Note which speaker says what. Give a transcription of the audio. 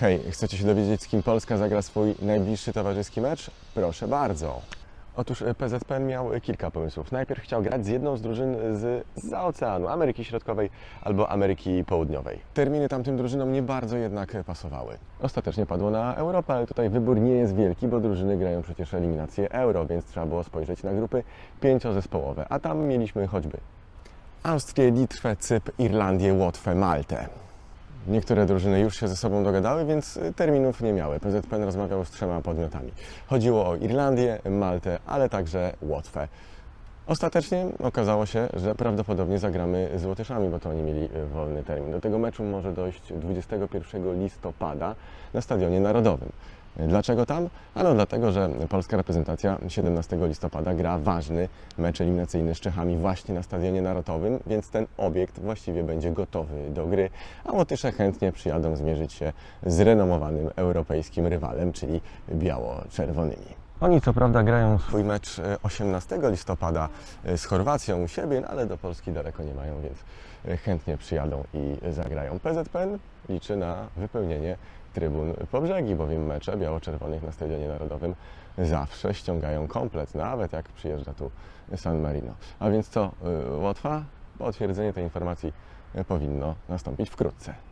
Speaker 1: Hej, chcecie się dowiedzieć, z kim Polska zagra swój najbliższy towarzyski mecz? Proszę bardzo. Otóż e, PZPN miał kilka pomysłów. Najpierw chciał grać z jedną z drużyn z za oceanu, Ameryki Środkowej albo Ameryki Południowej. Terminy tamtym drużynom nie bardzo jednak e, pasowały. Ostatecznie padło na Europę, ale tutaj wybór nie jest wielki, bo drużyny grają przecież eliminację Euro, więc trzeba było spojrzeć na grupy pięciozespołowe, a tam mieliśmy choćby Austrię, Litwę, Cypr, Irlandię, Łotwę, Maltę. Niektóre drużyny już się ze sobą dogadały, więc y, terminów nie miały. PZPN rozmawiał z trzema podmiotami. Chodziło o Irlandię, Maltę, ale także Łotwę. Ostatecznie okazało się, że prawdopodobnie zagramy z Łotyszami, bo to oni mieli y, wolny termin. Do tego meczu może dojść 21 listopada na Stadionie Narodowym. Dlaczego tam? Ano dlatego, że polska reprezentacja 17 listopada gra ważny mecz eliminacyjny z Czechami właśnie na Stadionie Narodowym, więc ten obiekt właściwie będzie gotowy do gry, a Łotysze chętnie przyjadą zmierzyć się z renomowanym europejskim rywalem, czyli biało-czerwonymi. Oni co prawda grają swój mecz e, 18 listopada e, z Chorwacją u siebie, no ale do Polski daleko nie mają, więc e, chętnie przyjadą i zagrają. PZPN liczy na wypełnienie trybun po brzegi, bowiem mecze biało-czerwonych na Stadionie Narodowym zawsze ściągają komplet, nawet jak przyjeżdża tu San Marino. A więc co, Łotwa? Potwierdzenie tej informacji powinno nastąpić wkrótce.